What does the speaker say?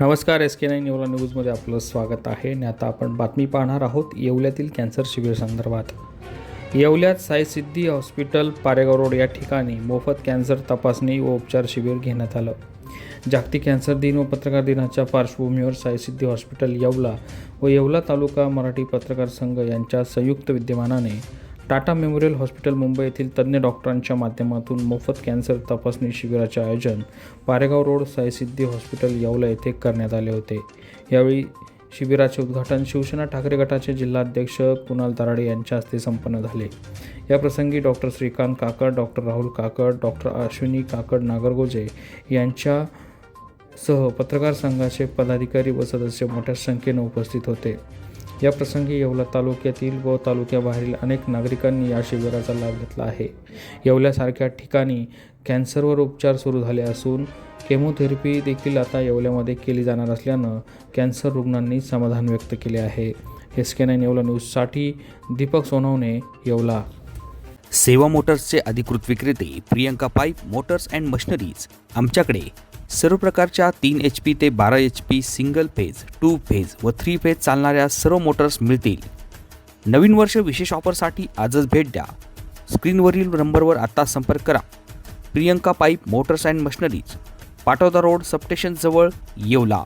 नमस्कार S K nine Yeola न्यूजमध्ये आपलं स्वागत आहे. आणि आता आपण बातमी पाहणार आहोत येवल्यातील कॅन्सर शिबिर संदर्भात. येवल्यात साईसिद्धी हॉस्पिटल पारेगाव रोड या ठिकाणी मोफत कॅन्सर तपासणी व उपचार शिबिर घेण्यात आलं. जागतिक कॅन्सर दिन व पत्रकार दिनाच्या पार्श्वभूमीवर साईसिद्धी हॉस्पिटल येवला व येवला तालुका मराठी पत्रकार संघ यांच्या संयुक्त विद्यमानाने टाटा मेमोरियल हॉस्पिटल मुंबई येथील तज्ज्ञ डॉक्टरांच्या माध्यमातून मोफत कॅन्सर तपासणी शिबिराचे आयोजन पारेगाव रोड साईसिद्धी हॉस्पिटल येवला येथे करण्यात आले होते. यावेळी शिबिराचे उद्घाटन शिवसेना ठाकरे गटाचे जिल्हाध्यक्ष कुणाल दराडे यांच्या हस्ते संपन्न झाले. या प्रसंगी डॉक्टर श्रीकांत काकड डॉक्टर राहुल काकड डॉक्टर अश्विनी काकड नागरगोजे यांच्या सह पत्रकार संघाचे पदाधिकारी व सदस्य मोठ्या संख्येने उपस्थित होते. या प्रसंगी येवला तालुक्यातील व तालुक्याबाहेरील अनेक नागरिकांनी या शिबिराचा लाभ घेतला आहे. येवल्यासारख्या ठिकाणी कॅन्सरवर उपचार सुरू झाले असून केमोथेरपी देखील आता येवल्यामध्ये केली जाणार असल्यानं कॅन्सर रुग्णांनी समाधान व्यक्त केले आहे. एस के नाईन येवला न्यूजसाठी दीपक सोनवणे येवला. सेवा मोटर्सचे अधिकृत विक्रेते Priyanka pipe motors and machineries आमच्याकडे सर्व प्रकारच्या तीन एच पी ते बारा H P single phase two phase व थ्री फेज चालणाऱ्या सर्व मोटर्स मिळतील. नवीन वर्ष विशेष ऑफरसाठी आजच भेट द्या. स्क्रीनवरील नंबरवर आता संपर्क करा. Priyanka pipe motors and machineries Patoda road सबस्टेशनजवळ Yeola.